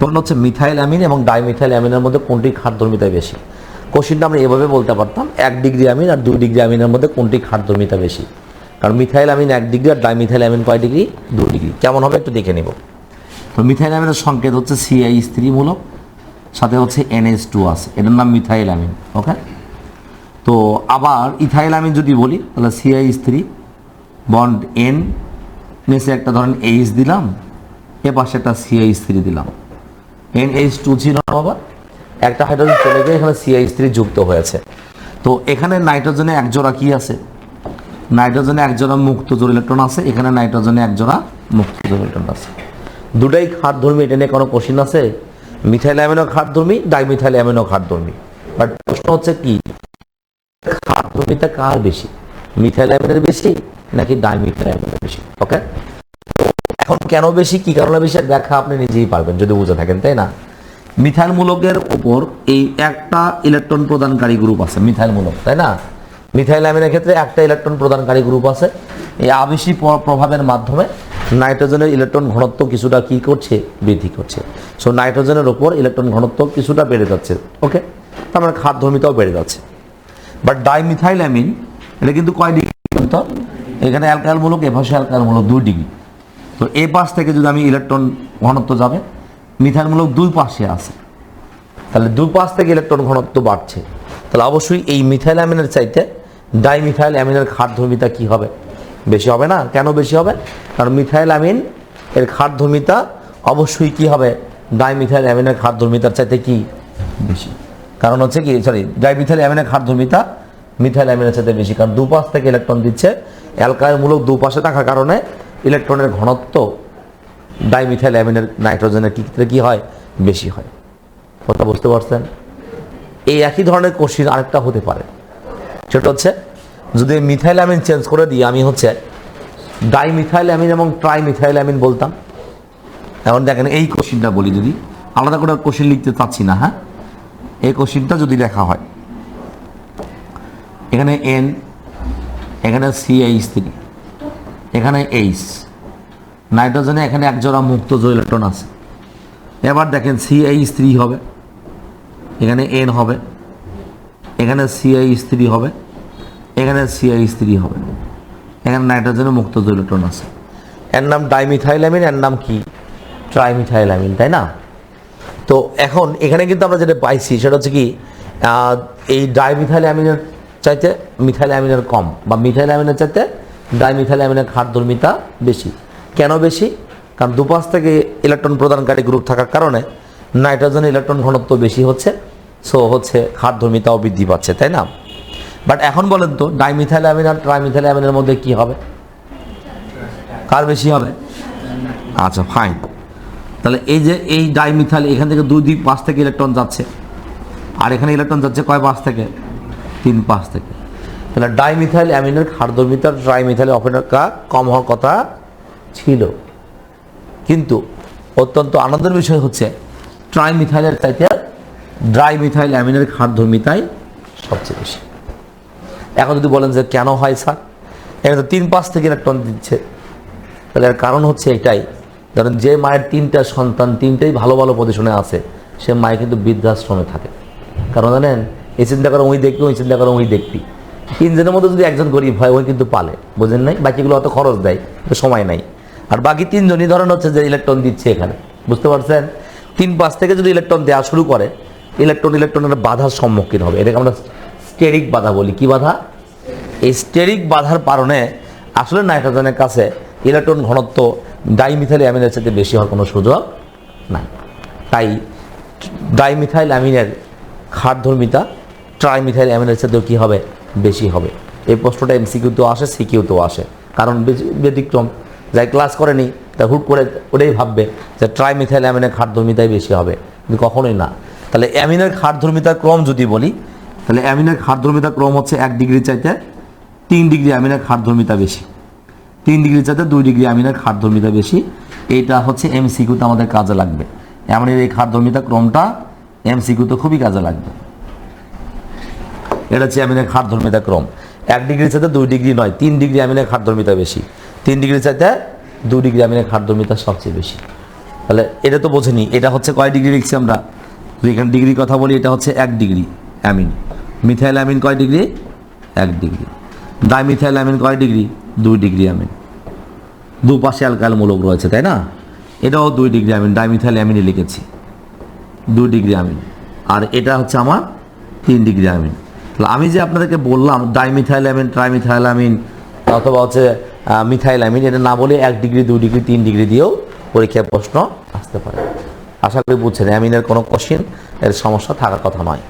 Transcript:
তখন হচ্ছে methyl amine এবং ডাইমিথাইল অ্যামিনের মধ্যে কোনটি খাদ্যর্মিতা বেশি? কোশ্চিনটা আমরা এভাবে বলতে পারতাম, এক ডিগ্রি অ্যামিন আর দুই ডিগ্রি অ্যামিনের মধ্যে কোনটি খাদ্যর্মিতা বেশি? কারণ মিথাইল অ্যামিন এক ডিগ্রি আর ডাইমিথাইল অ্যামিন কয় ডিগ্রি? দুই ডিগ্রি। কেমন হবে একটু দেখে নিব। তো মিথাইল অ্যামিনের সংকেত হচ্ছে সিআই স্ত্রীমূলক, সাথে হচ্ছে এনএস টু আছে। এটার নাম মিথাইল অ্যামিন ওকে তো আবার ইথাইল অ্যামিন যদি বলি, তাহলে সিআই স্ত্রী বন্ড এন নেসে একটা ধরেন এইচ দিলাম, এ পাশে একটা সিআই স্ত্রী দিলাম। এন এইচ টু ছিল বাবা। একটা হাইড্রোজেন চলে গিয়ে এখানে সিআই স্ত্রী যুক্ত হয়েছে। তো এখানে নাইট্রোজেনে এক জোড়া কি আছে? নাইট্রোজেনে এক জোড়া মুক্ত জোর ইলেকট্রন আছে, এখানে নাইট্রোজেনে এক জোড়া মুক্ত জোর ইলেকট্রন আছে। দুটাই খাটধর্মী এটা নিয়ে কোনো কোশ্চিন আছে? মিথাইল অ্যামিনো খাটধর্মী ডাইমিথাইল অ্যামিনো খাটধর্মী বাট প্রশ্ন হচ্ছে কি? খাটধর্মিতা কার বেশি? মিথাইল অ্যামিনের বেশি নাকি ডাইমিথাইল অ্যামিনের বেশি? ওকে এখন কেন বেশি, কি কারণে বেশি ব্যাখ্যা আপনি নিজেই পারবেন যদি বুঝে থাকেন, তাই না? মিথাইল মূলকের উপর এই একটা ইলেকট্রন প্রদানকারী গ্রুপ আছে মিথাইল মূলক তাই না? মিথাইল অ্যামিনের ক্ষেত্রে একটা ইলেকট্রন প্রদানকারী গ্রুপ আছে। এই আবেশী প্রভাবের মাধ্যমে নাইট্রোজেনের ইলেকট্রন ঘনত্ব কিছুটা কি করছে? বৃদ্ধি করছে। সো নাইট্রোজেনের উপর ইলেকট্রন ঘনত্ব কিছুটা বেড়ে যাচ্ছে ওকে তার মানে খাদ্যমিতাও বেড়ে যাচ্ছে। বাট ডাইমিথাইল অ্যামিন এটা কিন্তু কয় ডিগ্রি এখানে এখানে অ্যালকাইলমূলক, এ পাশে অ্যালকাইলমূলক দুই ডিগ্রি। তো এ পাশ থেকে যদি আমি ইলেকট্রন ঘনত্ব যাবে মিথাইলমূলক দুই পাশে আছে। তাহলে দুই পাশ থেকে ইলেকট্রন ঘনত্ব বাড়ছে। তাহলে অবশ্যই এই মিথাইল অ্যামিনের চাইতে ডাইমিথাইল অ্যামিনের খাদ্যমিতা কি হবে? বেশি হবে না? কেন বেশি হবে? কারণ মিথাইল অ্যামিন এর খাদ্যমিতা অবশ্যই কি হবে? ডাইমিথাইল অ্যামিনের খাদ্যমিতার চাইতে কি বেশি? কারণ হচ্ছে কি সরি ডাইমিথাইল অ্যামিনের খাদ্যমিতা মিথাইল অ্যামিনের চাইতে বেশি। কারণ দুপাশ থেকে ইলেকট্রন দিচ্ছে, অ্যালকাইলমূলক দুপাশে থাকার কারণে ইলেকট্রনের ঘনত্ব ডাইমিথাইল অ্যামিনের নাইট্রোজেনের ক্ষেত্রে কী হয়? বেশি হয়। কথা বুঝতে পারছেন? এই একই ধরনের কোশ্চিন আরেকটা হতে পারে। সেটা হচ্ছে, যদি মিথাইল অ্যামিন চেঞ্জ করে দিই, আমি হচ্ছে ডাইমিথাইল অ্যামিন এবং ট্রাইমিথাইল অ্যামিন বলতাম। এখন দেখেন, এই কোশ্চিনটা বলি যদি। আলাদা করে কোশ্চিন লিখতে চাচ্ছি না হ্যাঁ? এই কোশ্চিনটা যদি লেখা হয়, এখানে এন এখানে সি এইচ থ্রি এখানে এইচ নাইট্রোজেনে এখানে এক জোড়া মুক্ত জোর ইলেকট্রন আছে। এবার দেখেন সি এইচ থ্রি হবে। এখানে এন হবে। এখানে সি এইচ থ্রি হবে। এখানে সি এইচ থ্রি হবে। এখানে নাইট্রোজেনে মুক্ত জোর ইলেকট্রন আছে। এর নাম ডাইমিথাইলামিন এর নাম কি? ট্রাইমিথাইলামিন তাই না? তো এখন এখানে কিন্তু আমরা যেটা পাইছি, সেটা হচ্ছে কি এই ডাইমিথাইল অ্যামিনের চাইতে মিথাইল অ্যামিনের কম, বা মিথাইল অ্যামিনের চাইতে ডাইমিথাইল অ্যামিনের খাদ্যর্মিতা বেশি। কেন বেশি? কারণ দুপাশ থেকে ইলেকট্রন প্রদানকারী গ্রুপ থাকার কারণে নাইট্রোজেন ইলেকট্রন ঘনত্ব বেশি হচ্ছে, সো হচ্ছে খাদ্যর্মিতাও বৃদ্ধি পাচ্ছে, তাই না? বাট এখন বলেন তো ডাইমিথাইল অ্যামিন আর ট্রাইমিথাইল অ্যামিনের মধ্যে কি হবে? কার বেশি হবে? আচ্ছা ফাইন। তাহলে এই যে এই ডাইমিথাইল, এখান থেকে দুই দিক পাশ থেকে ইলেকট্রন যাচ্ছে, আর এখানে ইলেকট্রন যাচ্ছে কয় পাশ থেকে? তিন পাশ থেকে। তাহলে ডাইমিথাইল অ্যামিনের খাদ্যমিতার ট্রাইমিথাইল অপেক্ষা কম হওয়ার কথা ছিল। কিন্তু অত্যন্ত আনন্দের বিষয় হচ্ছে, ট্রাইমিথাইলের চাইতে ড্রাইমিথাইল অ্যামিনের খাদ্যমিতাই সবচেয়ে বেশি। এখন যদি বলেন যে কেন হয় স্যার এখানে তো তিন পাশ থেকে ইলেকট্রন দিচ্ছে। তাহলে এর কারণ হচ্ছে এটাই, ধরেন যে মায়ের তিনটা সন্তান, তিনটেই ভালো ভালো পজিশনে আছে, সে মায় কিন্তু বৃদ্ধাশ্রমে থাকে। কারণ জানেন, এই চিন্তা করো ওই দেখবি, ওই চিন্তা করো ওই দেখবি। তিনজনের মধ্যে যদি একজন গরিব হয়, ওই কিন্তু পালে, বোঝেন নাই? বাকিগুলো অত খরচ দেয় সময় নাই। আর বাকি তিনজনই ধরেন হচ্ছে যে ইলেকট্রন দিচ্ছে এখানে, বুঝতে পারছেন? তিন পাঁচ থেকে যদি ইলেকট্রন দেওয়া শুরু করে ইলেকট্রন ইলেকট্রনের বাধার সম্মুখীন হবে। এটাকে আমরা স্টেরিক বাধা বলি। কি বাধা? এই স্টেরিক বাধার কারণে আসলে নাইট্রোজেনের কাছে ইলেকট্রন ঘনত্ব ডাইমিথাইল অ্যামিনের সাথে বেশি হওয়ার কোনো সুযোগ নাই। তাই ডাইমিথাইল অ্যামিনের খাদ্যর্মিতা ট্রাইমিথাইল অ্যামিনের সাথেও কী হবে? বেশি হবে। এই প্রশ্নটা এমসিকিউতেও আসে সিকিউতেও আসে। কারণ ব্যতিক্রম। যাই ক্লাস করেনি তা হুট করে ওটাই ভাববে যে ট্রাইমিথাইল অ্যামিনের খাদ্যর্মিতাই বেশি হবে। কিন্তু কখনোই না। তাহলে অ্যামিনের খাদ্যর্মিতার ক্রম যদি বলি, তাহলে অ্যামিনের খাদ্যর্মিতা ক্রম হচ্ছে এক ডিগ্রি চাইতে তিন ডিগ্রি অ্যামিনের খাদ্যর্মিতা বেশি। তিন ডিগ্রি চাইতে দুই ডিগ্রি অ্যামিনের খাদ্যর্মিতা বেশি। এইটা হচ্ছে এম এমসিকিউতে আমাদের কাজে লাগবে। অ্যামিনের এই খাদ্যর্মিতা ক্রমটা এম এমসিকিউতে খুবই কাজে লাগবে। এটা হচ্ছে অ্যামিনের খাদ্যর্মিতা ক্রম। এক ডিগ্রি চাইতে দুই ডিগ্রি নয়, তিন ডিগ্রি অ্যামিনের খাদ্যর্মিতা বেশি। তিন ডিগ্রি চাইতে দুই ডিগ্রি অ্যামিনের খাদ্যর্মিতা সবচেয়ে বেশি। তাহলে এটা তো বোঝেনি, এটা হচ্ছে কয় ডিগ্রি লিখছি আমরা? এখানে ডিগ্রি কথা বলি, এটা হচ্ছে এক ডিগ্রি অ্যামিন মিথাইল অ্যামিন কয় ডিগ্রি? এক ডিগ্রি। ডাইমিথাইল অ্যামিন কয় ডিগ্রি? দুই ডিগ্রি অ্যামিন দুপাশে অ্যালকাইল মূলক রয়েছে, তাই না? এটাও দুই ডিগ্রি আমিন, ডাইমিথাইল অ্যামিনে লিখেছি। দুই ডিগ্রি আমিন। আর এটা হচ্ছে আমার তিন ডিগ্রি তাহলে আমি যে আপনাদেরকে বললাম ডাইমিথাইলামিন ট্রাইমিথাইলামিন অথবা হচ্ছে মিথাইলামিন এটা না বলে এক ডিগ্রি, দুই ডিগ্রি, তিন ডিগ্রি দিয়েও পরীক্ষায় প্রশ্ন আসতে পারে। আশা করি বুঝছেন অ্যামিনের কোনো কোশ্চিন এর সমস্যা থাকার কথা নয়।